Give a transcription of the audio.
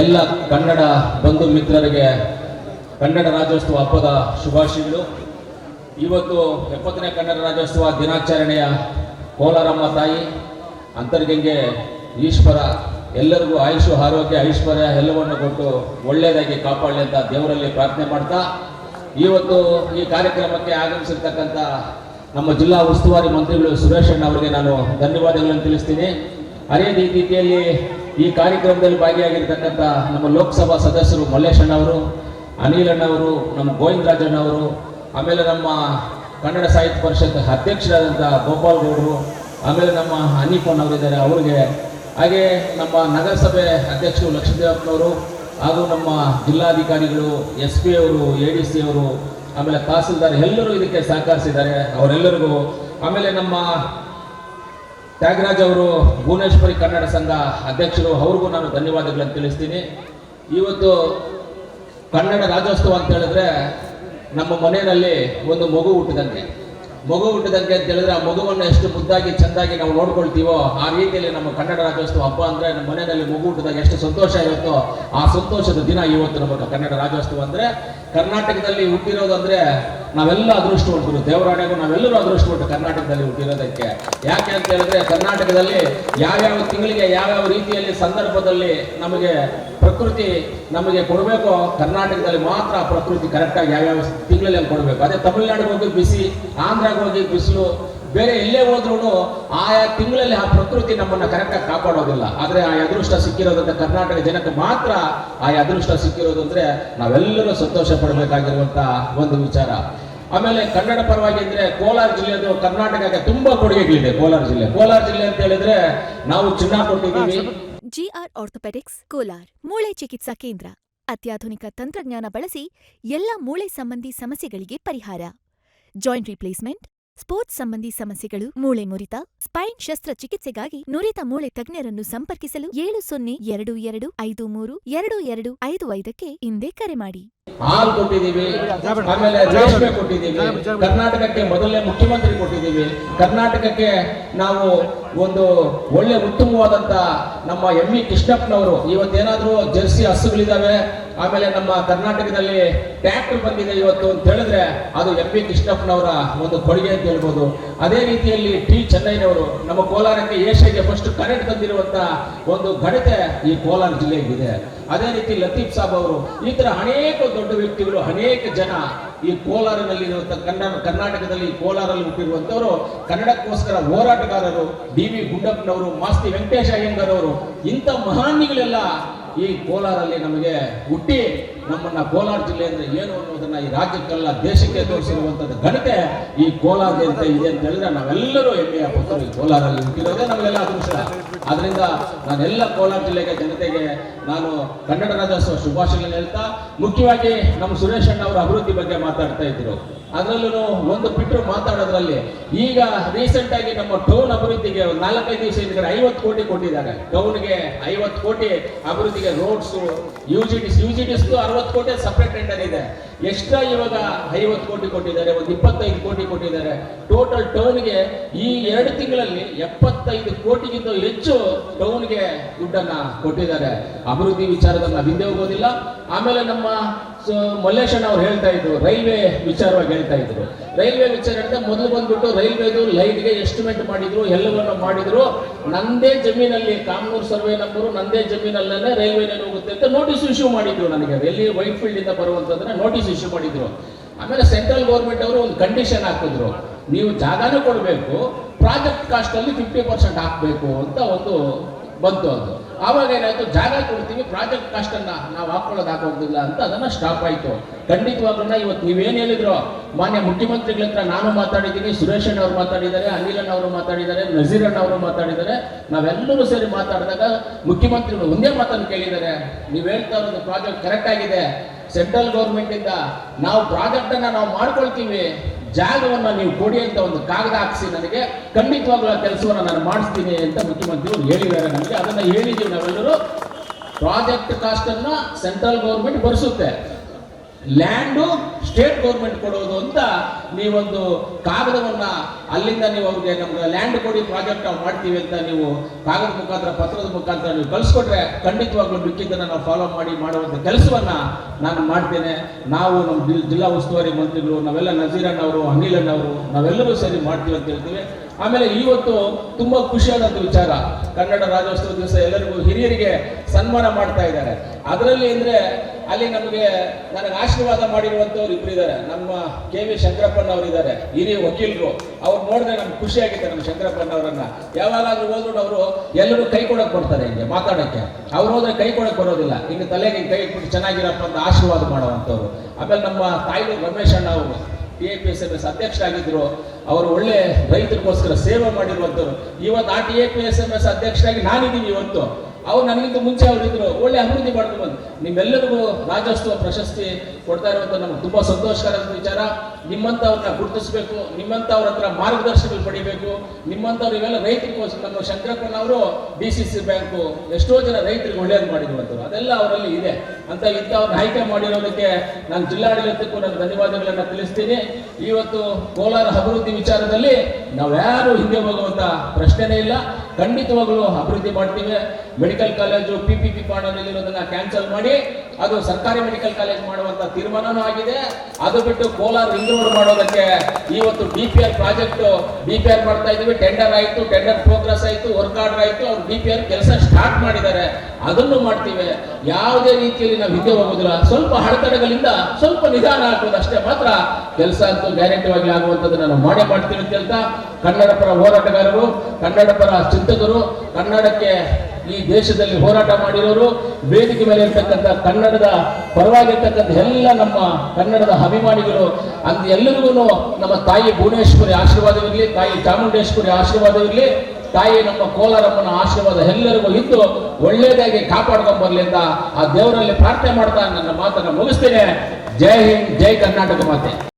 ಎಲ್ಲ ಕನ್ನಡ ಬಂಧು ಮಿತ್ರರಿಗೆ ಕನ್ನಡ ರಾಜ್ಯೋತ್ಸವ ಹಬ್ಬದ ಶುಭಾಶಯಗಳು. ಇವತ್ತು ಎಪ್ಪತ್ತನೇ ಕನ್ನಡ ರಾಜ್ಯೋತ್ಸವ ದಿನಾಚರಣೆಯ ಕೋಲಾರಮ್ಮ ತಾಯಿ, ಅಂತರ್ಗಂಗೆ ಈಶ್ವರ, ಎಲ್ಲರಿಗೂ ಆಯುಷು, ಆರೋಗ್ಯ, ಐಶ್ವರ್ಯ ಎಲ್ಲವನ್ನು ಕೊಟ್ಟು ಒಳ್ಳೆಯದಾಗಿ ಕಾಪಾಡಲಿ ಅಂತ ದೇವರಲ್ಲಿ ಪ್ರಾರ್ಥನೆ ಮಾಡ್ತಾ, ಇವತ್ತು ಈ ಕಾರ್ಯಕ್ರಮಕ್ಕೆ ಆಗಮಿಸಿರ್ತಕ್ಕಂಥ ನಮ್ಮ ಜಿಲ್ಲಾ ಉಸ್ತುವಾರಿ ಮಂತ್ರಿಗಳು ಸುರೇಶ್ ಅಣ್ಣ ಅವರಿಗೆ ನಾನು ಧನ್ಯವಾದಗಳನ್ನು ತಿಳಿಸ್ತೀನಿ. ಅದೇ ರೀತಿಯಲ್ಲಿ ಈ ಕಾರ್ಯಕ್ರಮದಲ್ಲಿ ಭಾಗಿಯಾಗಿರ್ತಕ್ಕಂಥ ನಮ್ಮ ಲೋಕಸಭಾ ಸದಸ್ಯರು ಮಲ್ಲೇಶ್ ಅನಿಲಣ್ಣವರು ನಮ್ಮ ಗೋವಿಂದರಾಜಣ್ಣವರು ಆಮೇಲೆ ನಮ್ಮ ಕನ್ನಡ ಸಾಹಿತ್ಯ ಪರಿಷತ್ ಅಧ್ಯಕ್ಷರಾದಂಥ ಗೋಪಾಲ್ ಗೌಡರು, ಆಮೇಲೆ ನಮ್ಮ ಹನೀಫನ್ ಅವರಿದ್ದಾರೆ, ಅವರಿಗೆ. ಹಾಗೆ ನಮ್ಮ ನಗರಸಭೆ ಅಧ್ಯಕ್ಷರು ಲಕ್ಷ್ಮೀದೇವಪ್ಪನವರು ಹಾಗೂ ನಮ್ಮ ಜಿಲ್ಲಾಧಿಕಾರಿಗಳು, ಎಸ್ ಪಿ ಅವರು, ಎ ಡಿ ಸಿ ಅವರು, ಆಮೇಲೆ ತಹಸೀಲ್ದಾರ್ ಎಲ್ಲರೂ ಇದಕ್ಕೆ ಸಹಕರಿಸಿದ್ದಾರೆ, ಅವರೆಲ್ಲರಿಗೂ. ಆಮೇಲೆ ನಮ್ಮ ತ್ಯಾಗರಾಜ್ ಅವರು ಭುವನೇಶ್ವರಿ ಕನ್ನಡ ಸಂಘ ಅಧ್ಯಕ್ಷರು, ಅವ್ರಿಗೂ ನಾನು ಧನ್ಯವಾದಗಳನ್ನು ತಿಳಿಸ್ತೀನಿ. ಇವತ್ತು ಕನ್ನಡ ರಾಜ್ಯೋತ್ಸವ ಅಂತ ಹೇಳಿದ್ರೆ ನಮ್ಮ ಮನೆಯಲ್ಲಿ ಒಂದು ಮಗು ಹುಟ್ಟಿದಂಗೆ. ಮಗು ಹುಟ್ಟಿದಂಗೆ ಅಂತ ಹೇಳಿದ್ರೆ ಆ ಮಗುವನ್ನು ಎಷ್ಟು ಮುದ್ದಾಗಿ, ಚೆಂದಾಗಿ ನಾವು ನೋಡ್ಕೊಳ್ತೀವೋ ಆ ರೀತಿಯಲ್ಲಿ ನಮ್ಮ ಕನ್ನಡ ರಾಜ್ಯೋತ್ಸವ ಹಬ್ಬ ಅಂದ್ರೆ ನಮ್ಮ ಮನೆಯಲ್ಲಿ ಮಗು ಹುಟ್ಟಿದಾಗ ಎಷ್ಟು ಸಂತೋಷ ಇರುತ್ತೋ ಆ ಸಂತೋಷದ ದಿನ ಇವತ್ತು ನಮ್ಮ ಕನ್ನಡ ರಾಜ್ಯೋತ್ಸವ ಅಂದ್ರೆ ಕರ್ನಾಟಕದಲ್ಲಿ ಹುಟ್ಟಿರೋದು ನಾವೆಲ್ಲ ಅದೃಷ್ಟವಂತರು ದೇವರಾಣೆಗೂ ನಾವೆಲ್ಲರೂ ಅದೃಷ್ಟವಂತ ಕರ್ನಾಟಕದಲ್ಲಿ ಹುಟ್ಟಿರೋದಕ್ಕೆ. ಯಾಕೆ ಅಂತ ಹೇಳಿದ್ರೆ ಕರ್ನಾಟಕದಲ್ಲಿ ಯಾವ್ಯಾವ ತಿಂಗಳಿಗೆ ಯಾವ್ಯಾವ ರೀತಿಯಲ್ಲಿ ಸಂದರ್ಭದಲ್ಲಿ ನಮಗೆ ಪ್ರಕೃತಿ ನಮಗೆ ಕೊಡಬೇಕು ಕರ್ನಾಟಕದಲ್ಲಿ ಮಾತ್ರ ಪ್ರಕೃತಿ ಕರೆಕ್ಟಾಗಿ ಯಾವ್ಯಾವ ತಿಂಗಳಲ್ಲಿ ಕೊಡಬೇಕು. ಅದೇ ತಮಿಳ್ನಾಡಿಗೆ ಹೋಗಿ ಬಿಸಿ, ಆಂಧ್ರಾಗೆ ಹೋಗಿ ಬಿಸಿಲು ಬೇರೆ ಎಲ್ಲೇ ಹೋದ್ರೂ ಆಯಾ ತಿಂಗಳಲ್ಲಿ ಆ ಪ್ರಕೃತಿ ನಮ್ಮನ್ನ ಕರೆಕ್ಟಾಗಿ ಕಾಪಾಡೋದಿಲ್ಲ. ಆದರೆ ಆ ಅದೃಷ್ಟ ಸಿಕ್ಕಿರೋದಂತ ಕರ್ನಾಟಕ ಜನಕ್ಕೆ ಮಾತ್ರ ಆ ಅದೃಷ್ಟ ಸಿಕ್ಕಿರೋದು ಅಂದ್ರೆ ನಾವೆಲ್ಲರೂ ಸಂತೋಷ ಪಡಬೇಕಾಗಿರುವಂಥ ಒಂದು ವಿಚಾರ. ಆಮೇಲೆ ಕನ್ನಡ ಪರವಾಗಿ ಅಂದರೆ ಕೋಲಾರ ಜಿಲ್ಲೆದು ಕರ್ನಾಟಕಕ್ಕೆ ತುಂಬಾ ಕೊಡುಗೆಗಳಿದೆ ಕೋಲಾರ ಜಿಲ್ಲೆ. ಕೋಲಾರ ಜಿಲ್ಲೆ ಅಂತ ಹೇಳಿದ್ರೆ ನಾವು ಚಿನ್ನ ಕೊಟ್ಟಿದ್ದೀವಿ ಜಿಆರ್ ಆರ್ಥೋಪೆಡಿಕ್ಸ್, ಕೋಲಾರ್, ಮೂಳೆ ಚಿಕಿತ್ಸಾ ಕೇಂದ್ರ. ಅತ್ಯಾಧುನಿಕ ತಂತ್ರಜ್ಞಾನ ಬಳಸಿ ಎಲ್ಲ ಮೂಳೆ ಸಂಬಂಧಿ ಸಮಸ್ಯೆಗಳಿಗೆ ಪರಿಹಾರ. ಜಾಯಿಂಟ್ ರಿಪ್ಲೇಸ್ಮೆಂಟ್ ಸ್ಪೋರ್ಟ್ಸ್ ಸಂಬಂಧಿ ಸಮಸ್ಯೆಗಳು, ಮೂಳೆ ಮುರಿತ, ಸ್ಪೈನ್ ಶಸ್ತ್ರಚಿಕಿತ್ಸೆಗಾಗಿ ನುರಿತ ಮೂಳೆ ತಜ್ಞರನ್ನು ಸಂಪರ್ಕಿಸಲು ಏಳು ಸೊನ್ನೆ ಎರಡು ಎರಡು ಐದು ಮೂರು ಎರಡು ಎರಡು ಐದು ಐದಕ್ಕೆ ಹಿಂದೆ ಕರೆ ಮಾಡಿ. ಹಾಲು ಕೊಟ್ಟಿದ್ದೀವಿ, ಆಮೇಲೆ ರೇಷ್ಮೆ ಕೊಟ್ಟಿದ್ದೀವಿ, ಕರ್ನಾಟಕಕ್ಕೆ ಮೊದಲನೇ ಮುಖ್ಯಮಂತ್ರಿ ಕೊಟ್ಟಿದ್ದೀವಿ. ಕರ್ನಾಟಕಕ್ಕೆ ನಾವು ಒಂದು ಒಳ್ಳೆ ಉತ್ತಮವಾದಂತ ನಮ್ಮ ಎಂ ಇ ಕೃಷ್ಣಪ್ಪನವರು, ಇವತ್ತೇನಾದ್ರೂ ಜರ್ಸಿ ಹಸುಗಳಿದ್ದಾವೆ ಆಮೇಲೆ ನಮ್ಮ ಕರ್ನಾಟಕದಲ್ಲಿ ಟ್ಯಾಕ್ಟರ್ ಬಂದಿದೆ ಇವತ್ತು ಅಂತ ಹೇಳಿದ್ರೆ ಅದು ಎಂ ಪಿ ಕೃಷ್ಣಪ್ಪನವರ ಒಂದು ಕೊಡುಗೆ ಅಂತ ಹೇಳ್ಬೋದು. ಅದೇ ರೀತಿಯಲ್ಲಿ ಟಿ ಚೆನ್ನೈನವರು ನಮ್ಮ ಕೋಲಾರಕ್ಕೆ ಏಷ್ಯಾಗೆ ಫಸ್ಟ್ ಕರೆಂಟ್ ತಂದಿರುವಂತ ಒಂದು ಘನತೆ ಈ ಕೋಲಾರ ಜಿಲ್ಲೆಗಿದೆ ಅದೇ ರೀತಿ ಲತೀಫ್ ಸಾಬ್ ಅವರು, ಈ ತರ ಅನೇಕ ದೊಡ್ಡ ವ್ಯಕ್ತಿಗಳು ಅನೇಕ ಜನ ಈ ಕೋಲಾರನಲ್ಲಿ ಕನ್ನಡ ಕರ್ನಾಟಕದಲ್ಲಿ ಕೋಲಾರಲ್ಲಿ ಹುಟ್ಟಿರುವಂತವರು, ಕನ್ನಡಕ್ಕೋಸ್ಕರ ಹೋರಾಟಗಾರರು ಡಿ ವಿ ಗುಂಡಪ್ಪನವರು ಮಾಸ್ತಿ ವೆಂಕಟೇಶ ಅಯ್ಯಂಗಾರವರು ಇಂಥ ಮಹಾನ್ಗಳೆಲ್ಲ ಈ ಕೋಲಾರಲ್ಲಿ ನಮಗೆ ಹುಟ್ಟಿ ನಮ್ಮನ್ನ ಕೋಲಾರ ಜಿಲ್ಲೆ ಅಂದ್ರೆ ಏನು ಅನ್ನೋದನ್ನ ಈ ರಾಜ್ಯಕ್ಕೆಲ್ಲ ದೇಶಕ್ಕೆ ತೋರಿಸಿರುವಂತದ್ದು ಘನತೆ ಈ ಕೋಲಾರ ಅಂತ ಇದೆ ಅಂತ ಹೇಳಿದ್ರೆ ನಾವೆಲ್ಲರೂ ಹೆಮ್ಮೆಯ ಪುತ್ರರು ಕೋಲಾರಲ್ಲಿ ಹುಟ್ಟಿರೋದೇ ನಮಗೆಲ್ಲ ಅದೃಷ್ಟ. ಆದ್ರಿಂದ ನಾನೆಲ್ಲ ಕೋಲಾರ ಜಿಲ್ಲೆಗೆ ಜನತೆಗೆ ನಾನು ಕನ್ನಡ ರಾಜ್ಯೋತ್ಸವ ಶುಭಾಶಯಗಳನ್ನು ಹೇಳ್ತಾ, ಮುಖ್ಯವಾಗಿ ನಮ್ಮ ಸುರೇಶ್ ಅಣ್ಣ ಅವರ ಅಭಿವೃದ್ಧಿ ಬಗ್ಗೆ ಮಾತಾಡ್ತಾ ಇದ್ರು. ಅದರಲ್ಲೂ ಒಂದು ಬಿಟ್ಟರು ಮಾತಾಡೋದ್ರಲ್ಲಿ ಈಗ ರೀಸೆಂಟ್ ಆಗಿ ನಮ್ಮ ಟೌನ್ ಅಭಿವೃದ್ಧಿಗೆ ನಾಲ್ಕೈದು ದಿವಸ ಹಿಂದ್ಗಡೆ ಐವತ್ತು ಕೋಟಿ ಕೊಟ್ಟಿದ್ದಾರೆ. ಟೌನ್ಗೆ ಐವತ್ತು ಕೋಟಿ, ಅಭಿವೃದ್ಧಿಗೆ roads U G D U G D ಅರವತ್ತು ಕೋಟಿ ಸಪ್ರೇಟ್ ಟೆಂಡರ್ ಇದೆ. ಎಕ್ಸ್ಟ್ರಾ ಇವಾಗ ಐವತ್ತು ಕೋಟಿ ಕೊಟ್ಟಿದ್ದಾರೆ, ಒಂದು ಇಪ್ಪತ್ತೈದು ಕೋಟಿ ಕೊಟ್ಟಿದ್ದಾರೆ. ಟೋಟಲ್ ಟೌನ್ಗೆ ಈ ಎರಡು ತಿಂಗಳಲ್ಲಿ ಎಪ್ಪತ್ತೈದು ಕೋಟಿಗಿಂತ ಹೆಚ್ಚು ಟೌನ್ಗೆ ದುಡ್ಡನ್ನ ಕೊಟ್ಟಿದ್ದಾರೆ. ಅಭಿವೃದ್ಧಿ ವಿಚಾರದನ್ನ ಹಿಂದೆ ಹೋಗೋದಿಲ್ಲ. ಆಮೇಲೆ ನಮ್ಮ ಮಲ್ಲೇಶಣ್ಣ ಅವ್ರು ಹೇಳ್ತಾ ಇದ್ರು, ರೈಲ್ವೆ ವಿಚಾರವಾಗಿ ಹೇಳ್ತಾ ಇದ್ರು. ರೈಲ್ವೆ ವಿಚಾರ ಅಂತ ಮೊದಲು ಬಂದ್ಬಿಟ್ಟು ರೈಲ್ವೆದು ಲೈಟ್ಗೆ ಎಸ್ಟಿಮೇಟ್ ಮಾಡಿದ್ರು, ಎಲ್ಲವನ್ನು ಮಾಡಿದ್ರು. ನಂದೇ ಜಮೀನಲ್ಲಿ ಕಾಮನೂರು ಸರ್ವೆ ನಂಬರು, ನಂದೇ ಜಮೀನಲ್ಲೇ ರೈಲ್ವೆ ಹೋಗುತ್ತೆ ಅಂತ ನೋಟಿಸ್ ಇಶ್ಯೂ ಮಾಡಿದ್ರು ನನಗೆ. ಎಲ್ಲಿ ವೈಟ್ ಫೀಲ್ಡ್ ಇಂದ ಬರುವಂತಂದ್ರೆ ನೋಟಿಸ್ ಇಶ್ಯೂ ಮಾಡಿದ್ರು ಆಮೇಲೆ ಸೆಂಟ್ರಲ್ ಗೌರ್ಮೆಂಟ್ ಅವರು ಒಂದು ಕಂಡೀಷನ್ ಹಾಕಿದ್ರು. ನೀವು ಜಾಗನೂ ಕೊಡಬೇಕು ಪ್ರಾಜೆಕ್ಟ್ ಕಾಸ್ಟ್ ಅಲ್ಲಿ ಫಿಫ್ಟಿ ಪರ್ಸೆಂಟ್ ಹಾಕಬೇಕು ಅಂತ ಒಂದು ಬಂತು ಅದು. ಆವಾಗ ಏನಾಯ್ತು? ಜಾಗ ಕೊಡ್ತೀವಿ ಪ್ರಾಜೆಕ್ಟ್ ಕಾಸ್ಟ್ ಅನ್ನ ನಾವು ಹಾಕೊಳ್ಳೋದು ಹಾಕೋದಿಲ್ಲ ಅಂತ ಅದನ್ನ ಸ್ಟಾಪ್ ಆಯ್ತು. ಖಂಡಿತವಾಗ್ಲೂ ಇವತ್ತು ನೀವೇನು ಹೇಳಿದ್ರು? ಮಾನ್ಯ ಮುಖ್ಯಮಂತ್ರಿಗಳ ಹತ್ರ ನಾನು ಮಾತಾಡಿದ್ದೀನಿ, ಸುರೇಶ್ ಅಣ್ಣ ಅವರು ಮಾತಾಡಿದ್ದಾರೆ, ಅನಿಲ್ ಅಣ್ಣ ಅವರು ಮಾತಾಡಿದ್ದಾರೆ, ನಜೀರ್ ಅಣ್ಣ ಅವರು ಮಾತಾಡಿದ್ದಾರೆ. ನಾವೆಲ್ಲರೂ ಸೇರಿ ಮಾತಾಡಿದಾಗ ಮುಖ್ಯಮಂತ್ರಿಗಳು ಒಂದೇ ಮಾತನ್ನು ಕೇಳಿದ್ದಾರೆ. ನೀವು ಹೇಳ್ತಾ ಇರೋದು ಪ್ರಾಜೆಕ್ಟ್ ಕರೆಕ್ಟ್ ಆಗಿದೆ. ಸೆಂಟ್ರಲ್ ಗೌರ್ಮೆಂಟ್ ಇಂದ ನಾವು ಪ್ರಾಜೆಕ್ಟ್ ಅನ್ನ ನಾವು ಮಾಡ್ಕೊಳ್ತೀವಿ, ಜಾಗವನ್ನು ನೀವು ಕೊಡಿ ಅಂತ ಒಂದು ಕಾಗದ ಹಾಕಿಸಿ ನನಗೆ, ಖಂಡಿತವಾಗ್ಲೂ ಕೆಲಸವನ್ನ ನಾನು ಮಾಡಿಸ್ತೀನಿ ಅಂತ ಮುಖ್ಯಮಂತ್ರಿಗಳು ಹೇಳಿದ್ದಾರೆ ನಮಗೆ. ಅದನ್ನ ಹೇಳಿದ್ದೀವಿ ನಾವೆಲ್ಲರೂ. ಪ್ರಾಜೆಕ್ಟ್ ಕಾಸ್ಟ್ ಅನ್ನ ಸೆಂಟ್ರಲ್ ಗೌರ್ಮೆಂಟ್ ಭರಿಸುತ್ತೆ. ಲ್ಯಾಂಡು ಸ್ಟೇಟ್ ಗೌರ್ಮೆಂಟ್ ಕೊಡೋದು ಅಂತ ನೀವೊಂದು ಕಾಗದವನ್ನ ಅಲ್ಲಿಂದ ನೀವು ಅವ್ರಿಗೆ ನಮ್ಗೆ ಲ್ಯಾಂಡ್ ಕೊಡಿ ಪ್ರಾಜೆಕ್ಟ್ ನಾವು ಮಾಡ್ತೀವಿ ಅಂತ ನೀವು ಕಾಗದ ಮುಖಾಂತರ, ಪತ್ರದ ಮುಖಾಂತರ ನೀವು ಕಳಿಸ್ಕೊಟ್ರೆ ಖಂಡಿತವಾಗ್ಲೂ ಬಿಕ್ಕಿದ್ದನ್ನ ನಾವು ಫಾಲೋ ಮಾಡಿ ಮಾಡುವಂಥ ಕೆಲಸವನ್ನು ನಾನು ಮಾಡ್ತೇನೆ. ನಾವು ನಮ್ಮ ಜಿಲ್ಲಾ ಉಸ್ತುವಾರಿ ಮಂತ್ರಿಗಳು, ನಾವೆಲ್ಲ ನಜೀರಣ್ಣ ಅವರು, ಅನಿಲ್ ಅಣ್ಣ ಅವರು, ನಾವೆಲ್ಲರೂ ಸರಿ ಮಾಡ್ತೀವಿ ಅಂತ ಹೇಳ್ತೀವಿ. ಆಮೇಲೆ ಇವತ್ತು ತುಂಬಾ ಖುಷಿಯಾದಂತ ವಿಚಾರ. ಕನ್ನಡ ರಾಜ್ಯೋತ್ಸವ ದಿವಸ ಎಲ್ಲರಿಗೂ ಹಿರಿಯರಿಗೆ ಸನ್ಮಾನ ಮಾಡ್ತಾ ಇದ್ದಾರೆ. ಅದರಲ್ಲಿ ಅಂದ್ರೆ ಅಲ್ಲಿ ನಮಗೆ ನನಗೆ ಆಶೀರ್ವಾದ ಮಾಡಿರುವಂಥವ್ರು ಇಬ್ರು ಇದ್ದಾರೆ ನಮ್ಮ ಕೆ ವಿ ಶಂಕರಪ್ಪನವ್ರು ಇದ್ದಾರೆ ಹಿರಿಯ ವಕೀಲರು. ಅವ್ರು ನೋಡಿದ್ರೆ ನಮ್ಗೆ ಖುಷಿ ಆಗಿದೆ ನಮ್ಮ ಶಂಕರಪ್ಪಣ್ಣ ಅವರನ್ನ. ಯಾವಾಗಾದ್ರೂ ಹೋದ್ರು ಅವರು ಎಲ್ಲರೂ ಕೈ ಕೊಡಕ್ ಬರ್ತಾರೆ ಹಿಂಗೆ ಮಾತಾಡಕ್ಕೆ. ಅವ್ರು ಹೋದ್ರೆ ಕೈ ಕೊಡಕ್ ಬರೋದಿಲ್ಲ. ಹಿಂಗೆ ತಲೆಗೆ ಕೈ ಇಟ್ಬಿಟ್ಟು ಚೆನ್ನಾಗಿರಪ್ಪ ಅಂತ ಆಶೀರ್ವಾದ ಮಾಡುವಂಥವ್ರು. ಆಮೇಲೆ ನಮ್ಮ ತಾಯಿ ರಮೇಶ್ ಅಣ್ಣ ಅವರು P A P S M S ಅಧ್ಯಕ್ಷರಾಗಿದ್ರು. ಅವರು ಒಳ್ಳೆ ರೈತರಿಗೋಸ್ಕರ ಸೇವೆ ಮಾಡಿರುವಂಥವ್ರು. ಇವತ್ತು ಆ T A P S M S ಅಧ್ಯಕ್ಷರಾಗಿ ನಾನಿದ್ದೀನಿ ಇವತ್ತು. ಅವ್ರು ನನಗಿಂತ ಮುಂಚೆ ಅವ್ರು ಇದ್ರು. ಒಳ್ಳೆ ಅಭಿವೃದ್ಧಿ ಮಾಡ್ಕೊಂಡು ಬಂದು. ನಿಮ್ಮೆಲ್ಲರಿಗೂ ರಾಜ್ಯೋತ್ಸವ ಪ್ರಶಸ್ತಿ ಕೊಡ್ತಾ ಇರುವಂತ ನಮ್ಗೆ ತುಂಬಾ ಸಂತೋಷಕರ ವಿಚಾರ. ನಿಮ್ಮಂಥವ್ರನ್ನ ಗುರುತಿಸಬೇಕು ನಿಮ್ಮಂಥವ್ರ ಹತ್ರ ಮಾರ್ಗದರ್ಶನಗಳು ಪಡಿಬೇಕು, ನಿಮ್ಮಂತವ್ರು ಇವೆಲ್ಲ ರೈತರಿಗೋಸ್ಕರ ನಮ್ಮ ಶಂಕರಪ್ಪನ ಅವರು ಡಿ ಸಿ ಸಿ ಬ್ಯಾಂಕು ಎಷ್ಟೋ ಜನ ರೈತರಿಗೆ ಒಳ್ಳೇದು ಮಾಡಿರುವಂಥವ್ರು ಅದೆಲ್ಲ ಅವರಲ್ಲಿ ಇದೆ. ಅಂತ ಇಂಥವ್ರನ್ನ ಆಯ್ಕೆ ಮಾಡಿರೋದಕ್ಕೆ ನಾನು ಜಿಲ್ಲಾಡಳಿತಕ್ಕೂ ನಾನು ಧನ್ಯವಾದಗಳನ್ನು ತಿಳಿಸ್ತೀನಿ. ಇವತ್ತು ಕೋಲಾರ ಅಭಿವೃದ್ಧಿ ವಿಚಾರದಲ್ಲಿ ನಾವ್ಯಾರು ಹಿಂದೆ ಹೋಗುವಂತ ಪ್ರಶ್ನೆನೇ ಇಲ್ಲ. ಖಂಡಿತವಾಗ್ಲೂ ಅಭಿವೃದ್ಧಿ ಮಾಡ್ತೀವಿ. Medical college P P P ಇರೋದನ್ನ ಕ್ಯಾನ್ಸಲ್ ಮಾಡಿ, ಅದು ಸರ್ಕಾರಿ ಮೆಡಿಕಲ್ ಕಾಲೇಜ್ ಮಾಡುವಂತ ತೀರ್ಮಾನನೂ ಆಗಿದೆ. ಅದು ಬಿಟ್ಟು ಕೋಲಾರ ರಿಂಗ್ ರೋಡ್ ಮಾಡೋದಕ್ಕೆ ಇವತ್ತು D P R project D P R ಮಾಡ್ತಾ ಇದೀವಿ ಟೆಂಡರ್ ಆಯ್ತು ಟೆಂಡರ್ ಪ್ರೋಗ್ರೆಸ್ ಆಯ್ತು ವರ್ಕ್ ಆರ್ಡರ್ ಆಯ್ತು. ಅವ್ರು ಡಿ ಪಿ ಆರ್ ಕೆಲಸ ಸ್ಟಾರ್ಟ್ ಮಾಡಿದ್ದಾರೆ. ಅದನ್ನು ಮಾಡ್ತೀವಿ. ಯಾವುದೇ ರೀತಿಯಲ್ಲಿ ನಾವು ಹಿಂದೆ ಹೋಗೋದಿಲ್ಲ. ಸ್ವಲ್ಪ ಅಡೆತಡೆಗಳಿಂದ ಸ್ವಲ್ಪ ನಿಧಾನ ಆಗ್ಬೋದು ಅಷ್ಟೇ ಮಾತ್ರ ಕೆಲಸ ಅಂತೂ ಗ್ಯಾರಂಟಿವಾಗಿ ಆಗುವಂಥದ್ದನ್ನ ನಾನು ಮಾಡೇ ಮಾಡ್ತೀನಿ ಅಂತ ಕನ್ನಡ ಪರ ಹೋರಾಟಗಾರರು ಕನ್ನಡ ಪರ ಚಿಂತಕರು, ಕನ್ನಡಕ್ಕೆ ಈ ದೇಶದಲ್ಲಿ ಹೋರಾಟ ಮಾಡಿರೋರು, ವೇದಿಕೆ ಮೇಲೆ ಇರ್ತಕ್ಕಂಥ ಕನ್ನಡದ ಪರವಾಗಿರ್ತಕ್ಕಂಥ ಎಲ್ಲ ನಮ್ಮ ಕನ್ನಡದ ಅಭಿಮಾನಿಗಳು ಅಂತ ಎಲ್ಲರಿಗೂ ನಮ್ಮ ತಾಯಿ ಭುವನೇಶ್ವರಿ ಆಶೀರ್ವಾದವಿರಲಿ ತಾಯಿ ಚಾಮುಂಡೇಶ್ವರಿ ಆಶೀರ್ವಾದವಿರಲಿ ತಾಯಿ ನಮ್ಮ ಕೋಲಾರಮ್ಮನ ಆಶೀರ್ವಾದ ಎಲ್ಲರಿಗೂ ಇದ್ದು ಒಳ್ಳೆಯದಾಗಿ ಕಾಪಾಡ್ಕೊಂಡ್ ಬರಲಿ ಅಂತ ಆ ದೇವರಲ್ಲಿ ಪ್ರಾರ್ಥನೆ ಮಾಡ್ತಾ ನನ್ನ ಮಾತನ್ನು ಮುಗಿಸ್ತೇನೆ. ಜೈ ಹಿಂದ್, ಜೈ ಕರ್ನಾಟಕ ಮಾತೆ.